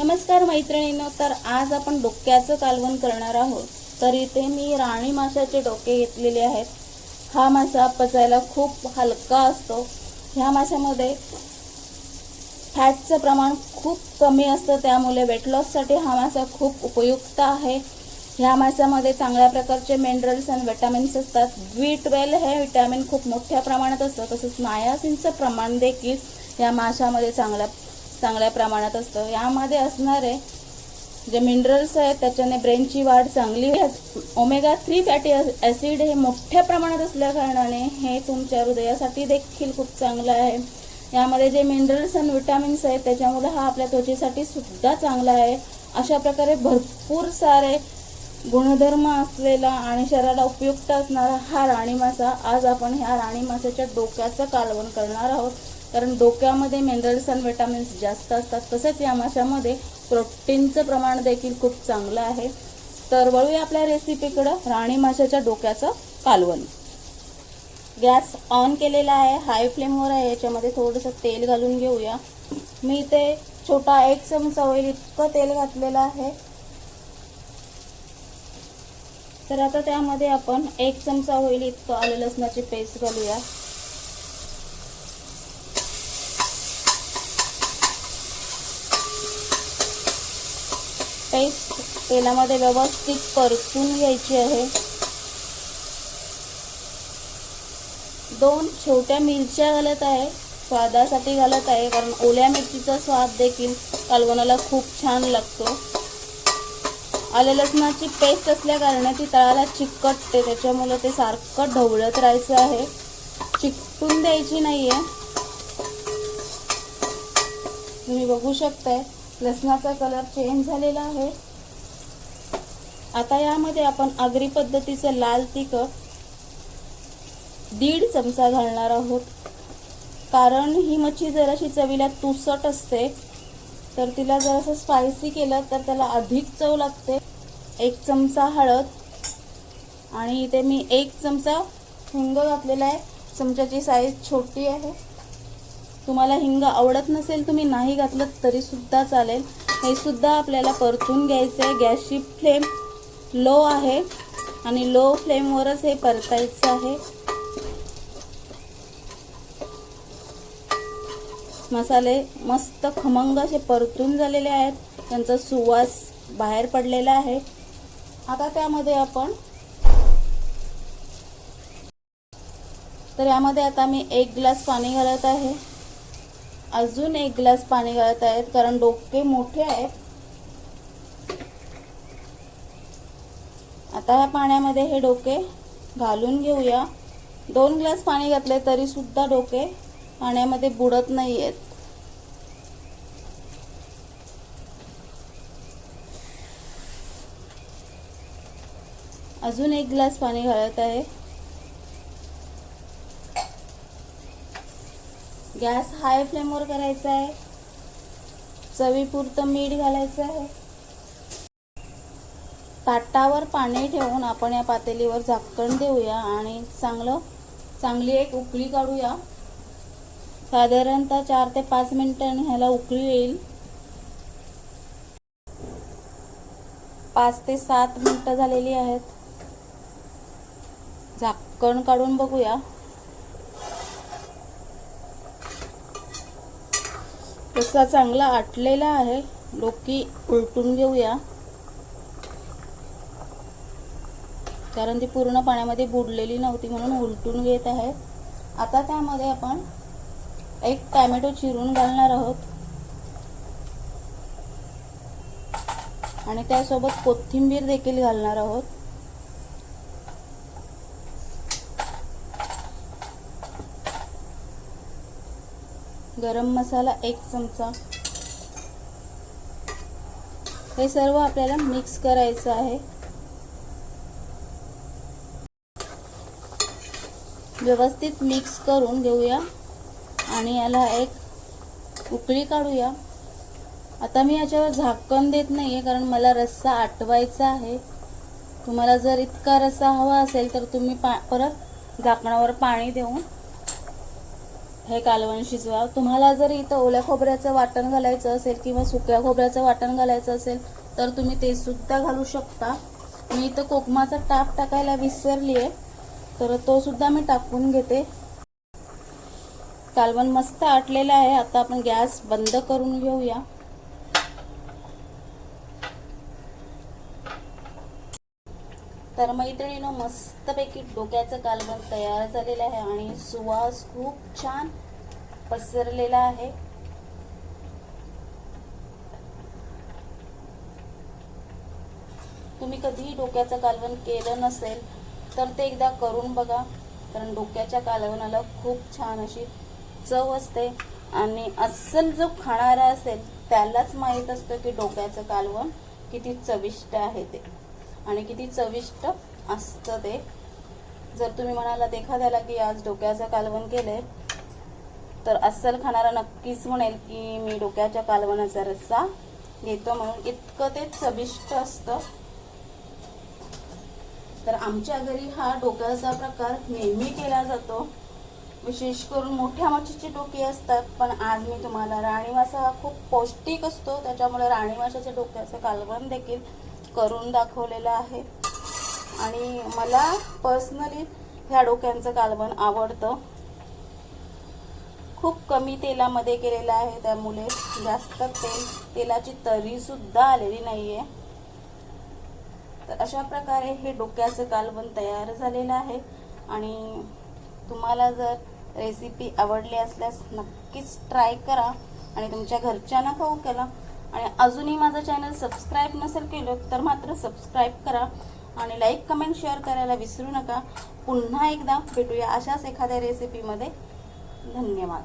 नमस्कार मैत्रिणींनो तर आज आपण डोक्याचं कालवण करणार आहोत. तर इथे मी राणी माशाचे डोके घेतलेले आहेत. हा मासा पचायला खूप हलका असतो. ह्या माशामध्ये फॅटचं प्रमाण खूप कमी असतं त्यामुळे वेट लॉससाठी हा मासा खूप उपयुक्त आहे. ह्या माशामध्ये चांगल्या प्रकारचे मिनरल्स आणि विटॅमिन्स असतात. बी ट्वेल्व हे विटॅमिन खूप मोठ्या प्रमाणात असतं तसंच नायासिनचं प्रमाण देखील या माशामध्ये चांगल्या चांगल्या प्रमाणात असतं. यामध्ये असणारे जे मिनरल्स आहेत त्याच्याने ब्रेनची वाढ चांगली ओमेगा थ्री फॅटी ॲसिड हे मोठ्या प्रमाणात असल्या कारणाने हे तुमच्या हृदयासाठी देखील खूप चांगलं आहे. यामध्ये जे मिनरल्स आणि विटॅमिन्स आहेत त्याच्यामुळे हा आपल्या त्वचेसाठी सुद्धा चांगला आहे. अशा प्रकारे भरपूर सारे गुणधर्म असलेला आणि शरीराला उपयुक्त असणारा हा राणी मासा आज आपण ह्या राणी मासाच्या डोक्याचं कालवण करणार आहोत. कारण डोक्यामध्ये मिनरल्स आणि विटामिन्स जास्त असतात. तसेच या माशामध्ये प्रोटीनचं प्रमाण देखील खूप चांगलं आहे. तर वळूया आपल्या रेसिपीकडं राणी माशाच्या डोक्याचं कालवण. गॅस ऑन केलेला आहे. हाय फ्लेमवर आहे. याच्यामध्ये थोडंसं तेल घालून घेऊया. मी इथे छोटा एक चमचा होईल इतकं तेल घातलेलं आहे. तर आता त्यामध्ये आपण एक चमचा होईल इतकं आलं लसणाची पेस्ट घालूया. पेस्ट तेलामध्ये व्यवस्थित परतून घ्यायची आहे. दोन छोट्या मिरच्या घालत आहे. स्वादासाठी घालत आहे कारण ओल्या मिरचीचा स्वाद देखील कालवणाला खूप छान लागतो. आले लसणाची पेस्ट असल्याकारणाची ती तळाला चिकटते त्याच्यामुळे ते सारखं ढवळत राहायचं आहे. चिकटून द्यायची नाहीये. तुम्ही बघू शकताय. लसणाचा कलर चेंज झालेला आहे. आता यामध्ये आपण आगरी पद्धतीचं लाल तिखट दीड चमचा घालणार आहोत. कारण ही मच्छी जराशी चवीला तुसट असते. तर तिला जरासं स्पायसी केलं तर त्याला अधिक चव लागते. एक चमचा हळद. आणि इथे मी एक चमचा हिंग घातलेला आहे. चमच्याची साईज छोटी आहे. तुम्हाला हिंग आवडत नसेल तुम्ही नाही घातलं तरीसुद्धा चालेल. हे सुद्धा आपल्याला परतून घ्यायचं आहे गॅसची फ्लेम लो आहे आणि लो फ्लेमवरच हे परतायचं आहे. मसाले मस्त खमंग असे परतून झालेले आहेत. त्यांचा सुवास बाहेर पडलेला आहे. आता त्यामध्ये आपण तर यामध्ये आता मी एक ग्लास पाणी घालत आहे. अजून एक ग्लास पाणी घालत आहेत कारण डोके मोठे आहेत. आता ह्या पाण्यामध्ये हे डोके घालून घेऊया. दोन ग्लास पाणी घातले तरी सुद्धा डोके पाण्यामध्ये बुडत नाही आहेत अजून एक ग्लास पाणी घालत आहे. गॅस हाय फ्लेमवर करायचा आहे. चवीपुरतं मीठ घालायचं आहे. ताटावर पाणी ठेवून आपण या पातेलीवर झाकण देऊया आणि चांगलं चांगली एक उकळी काढूया. साधारणतः चार ते पाच मिनटांनी ह्याला उकळी येईल. पाच ते सात मिनटं झालेली आहेत. झाकण काढून बघूया. रस्सा चांगला आटलेला आहे डोकी उलटून घेऊया. कारण ती पूर्ण पाण्यामध्ये बुडलेली नव्हती म्हणून उलटून घेत आहे. आता त्यामध्ये आपण एक टॅमॅटो चिरून घालणार आहोत. आणि त्यासोबत कोथिंबीर देखील घालणार आहोत. गरम मसाला एक चमचा. हे सर्व आपल्याला मिक्स करायचं आहे. व्यवस्थित मिक्स करून घेऊया. आणि याला एक उकळी काढूया. आता मी याच्यावर झाकण देत नाही आहे कारण मला रस्सा आटवायचा आहे. तुम्हाला जर इतका रस्सा हवा असेल तर तुम्ही पा परत झाकणावर पाणी देऊन हे कालवण शिजवा तुम्हाला जर इथं ओल्या खोबऱ्याचं वाटण घालायचं असेल किंवा सुक्या खोबऱ्याचं वाटण घालायचं असेल तर तुम्ही ते सुद्धा घालू शकता. मी इथं कोकमाचा टाक टाकायला विसरली आहे तर तो सुद्धा मी टाकून घेते. कालवण मस्त आटलेलं आहे. आता आपण गॅस बंद करून घेऊया. तर मैत्रिणीनं मस्तपैकी डोक्याचं कालवण तयार झालेलं आहे आणि सुवास खूप छान पसरलेला आहे. तुम्ही कधीही डोक्याचं कालवण केलं नसेल तर ते एकदा करून बघा कारण डोक्याच्या कालवणाला खूप छान अशी चव असते आणि अस्सल जो खाणारा असेल त्यालाच माहीत असतं की डोक्याचं कालवण किती चविष्ट आहे ते. आणि किती चविष्ट असतं ते. जर तुम्ही म्हणालात एखाद्याला की आज डोक्याचं कालवण केलंय तर अस्सल खाणारा नक्कीच म्हणेल की मी डोक्याच्या कालवणाचा रस्सा घेतो म्हणून इतकं ते चविष्ट असतं. तर आमच्या घरी हा डोक्याचा प्रकार नेहमी केला जातो. विशेष करून मोठ्या मच्छीची डोके असतात पण आज मी तुम्हाला राणीमासा हा खूप पौष्टिक असतो. त्याच्यामुळे राणीवाशाच्या डोक्याचं कालवण देखील करून दाखवलेलं आहे. आणि मला पर्सनली ह्या डोक्यांचं कालवण आवडतं. खूप कमी तेलामध्ये केलेलं आहे त्यामुळे जास्त तेल तेलाची तरी सुद्धा आलेली आहे तर अशा प्रकारे हे डोक्याचं कालवण तयार झालेलं आहे. आणि तुम्हाला जर रेसिपी आवडली असल्यास नक्कीच ट्राय करा. आणि तुमच्या घरच्यांना खाऊ केला आणि अजूनही माझं चॅनल सबस्क्राईब नसेल केलं तर मात्र सबस्क्राईब करा आणि लाईक कमेंट शेअर करायला विसरू नका. पुन्हा एकदा भेटूया अशाच एखाद्या रेसिपीमध्ये धन्यवाद.